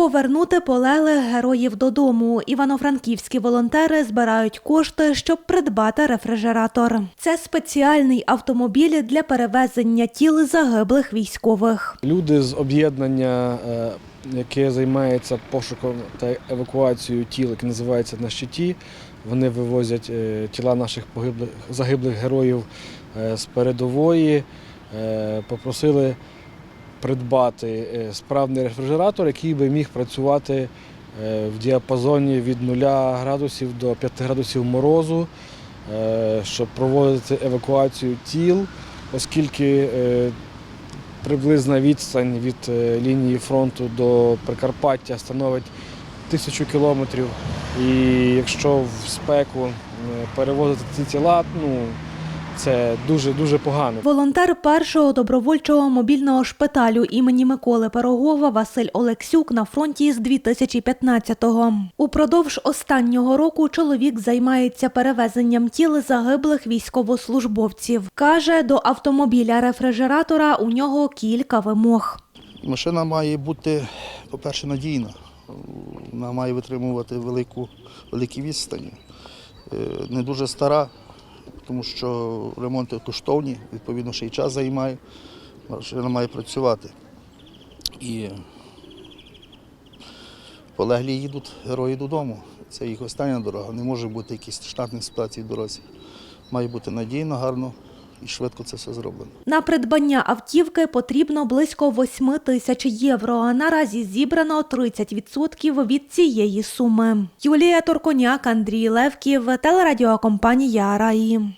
Повернути полеглих героїв додому. Івано-франківські волонтери збирають кошти, щоб придбати рефрижератор. Це спеціальний автомобіль для перевезення тіл загиблих військових. Люди з об'єднання, е, яке займається пошуком та евакуацією тіл, яке називається на щиті. Вони вивозять е, тіла наших загиблих героїв е, з передової. Попросили придбати е, справний рефрижератор, який би міг працювати е, в діапазоні від 0 градусів до 5 градусів морозу, е, щоб проводити евакуацію тіл, оскільки приблизна відстань від лінії фронту до Прикарпаття становить тисячу кілометрів. І якщо в спеку перевозити ці тіла, ну це дуже дуже погано. Волонтер першого добровольчого мобільного шпиталю імені Миколи Пирогова Василь Олексюк на фронті з 2015-го. Упродовж останнього року чоловік займається перевезенням тіл загиблих військовослужбовців. Каже, до автомобіля рефрижератора у нього кілька вимог. Машина має бути, по-перше, надійна. Вона має витримувати велику, великі відстані. Е, Не дуже стара, тому що ремонти коштовні, відповідно, ще й час займає. Машина має працювати. І полеглі їдуть герої додому. Це їх остання дорога. Не може бути якісь штатних ситуацій в дорозі. Має бути надійно, гарно і швидко це все зроблено. На придбання автівки потрібно близько 8 тисяч євро. А наразі зібрано 30% від цієї суми. Юлія Торконяк, Андрій Левків, телерадіокомпанія Раї.